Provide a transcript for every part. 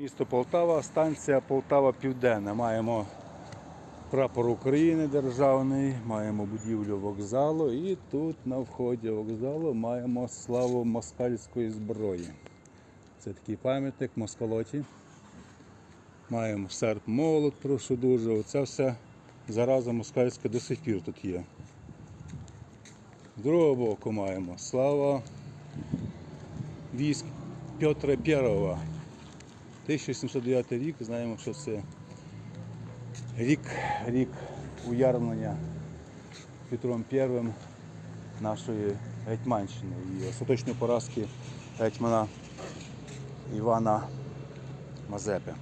Місто Полтава, станція Полтава Південна. Маємо прапор України державний, маємо будівлю вокзалу і тут на вході вокзалу маємо славу москальської зброї. Це такий пам'ятник москалоті. Маємо серп молот, прошу дуже. Оце все зараза москальська до сих пір тут є. З другого боку маємо слава військ Петра І. 1709 рік, знаємо, що це рік, рік уярмлення Петром І нашої Гетьманщини і остаточної поразки гетьмана Івана Мазепи.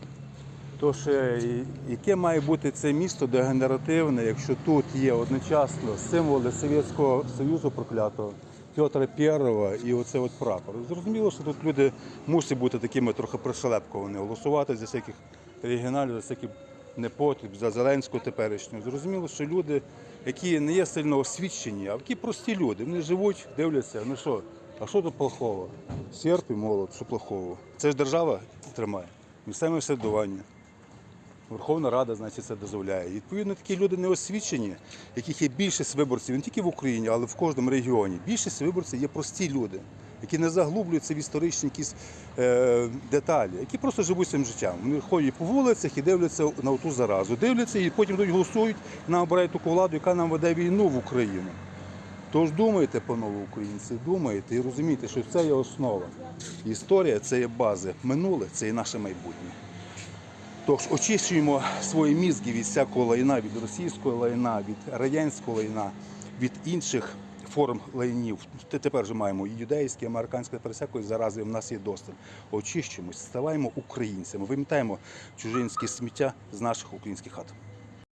Тож, е, яке має бути це місто дегенеративне, якщо тут є одночасно символи Совєтського Союзу проклятого, Петра І і оце от прапор. Зрозуміло, що тут люди мусять бути такими трохи пришелепковані, голосувати за всяких регіоналів, за всякий непотріб, за Зеленського теперішнього. Зрозуміло, що люди, які не є сильно освічені, а які прості люди, вони живуть, дивляться, ну що, а що тут плохого? Серп і молот, що плохого? Це ж держава тримає, місцеве самоврядування. Верховна Рада, значить, це дозволяє. Відповідно, такі люди неосвічені, яких є більшість виборців не тільки в Україні, але в кожному регіоні. Більшість виборців є прості люди, які не заглублюються в історичні якісь е, деталі, які просто живуть своїм життям. Вони ходять по вулицях і дивляться на ту заразу. Дивляться і потім йдуть голосують, нам обирають таку владу, яка нам веде війну в Україну. Тож думайте, панове українці, думайте і розумійте, що це є основа. Історія це є бази. Минуле це є наше майбутнє. Тож очищуємо свої мізки від всякого лайна, від російського лайна, від радянського лайна, від інших форм лайнів. Тепер вже маємо і юдейські, і американські, тепер всякої зарази в нас є доступ. Очищуємось, ставаємо українцями, вимітаємо чужинське сміття з наших українських хат.